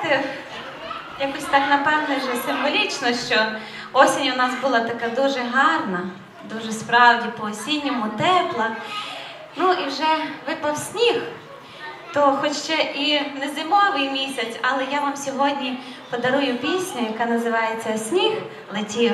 знаєте, якось так напевне, вже символічно, що осінь у нас була така дуже гарна, дуже справді по-осінньому тепла. Ну і вже випав сніг, то хоч ще і не зимовий місяць, але я вам сьогодні подарую пісню, яка називається Сніг летів.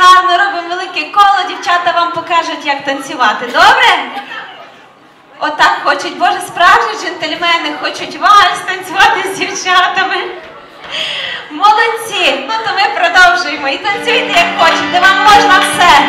гарно робимо велике коло, дівчата вам покажуть, як танцювати. Добре? Отак хочуть, Боже, справжні джентльмени хочуть вальс танцювати з дівчатами. Молодці! Ну то ми продовжуємо і танцюйте, як хочете, вам можна все.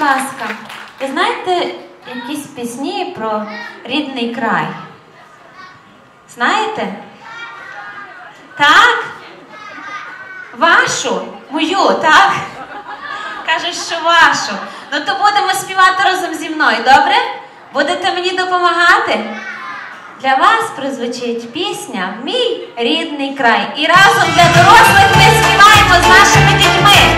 Будь ласка, Ви знаєте якісь пісні про рідний край? Знаєте? Так? Вашу? Мою, так? Кажеш, що вашу. Ну то будемо співати разом зі мною, добре? Будете мені допомагати? Для вас прозвучить пісня Мій рідний край. І разом для дорослих ми співаємо з нашими дітьми.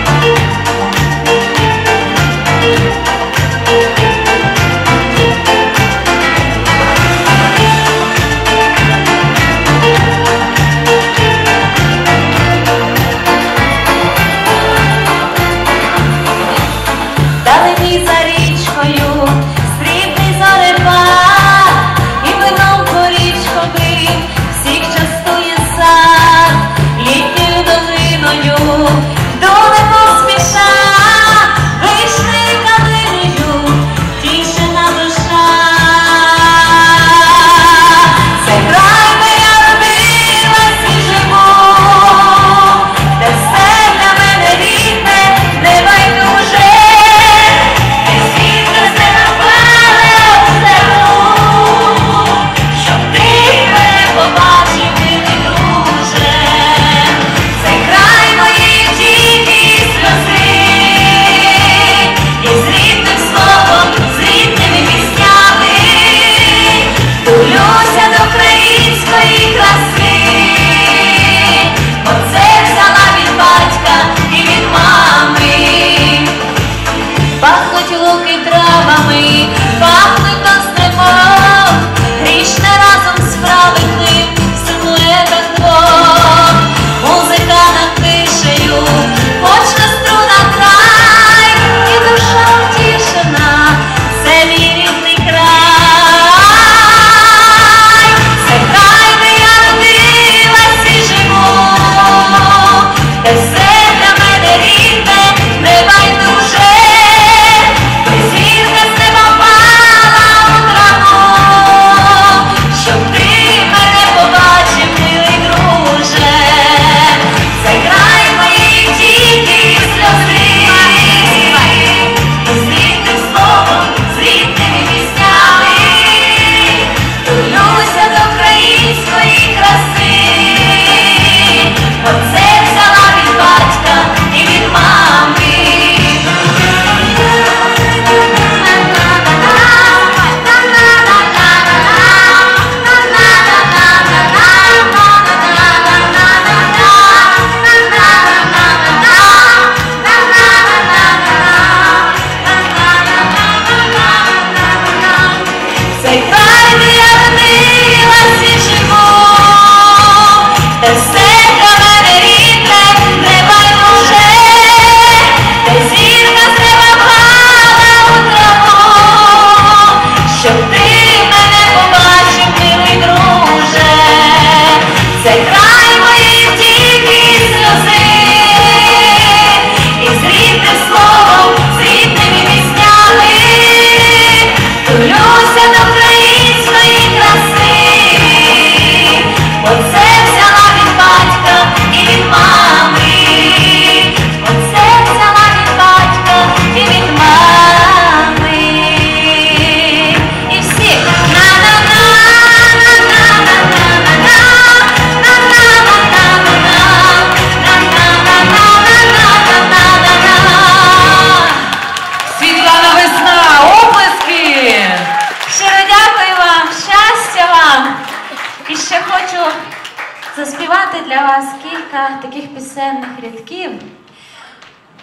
Для вас кілька таких пісенних рядків.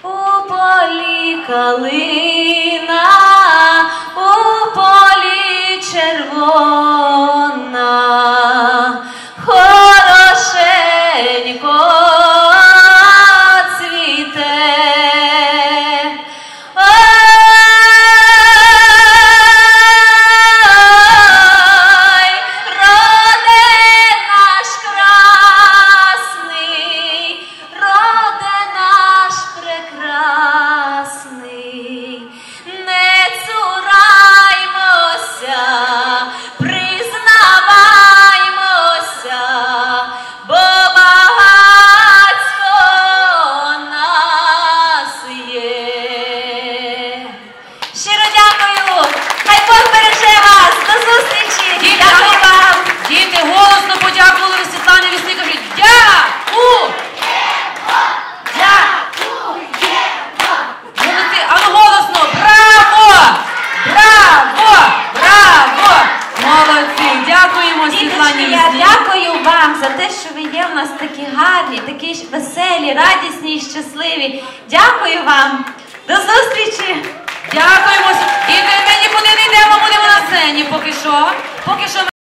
У полі калина, у полі червона, хорошенько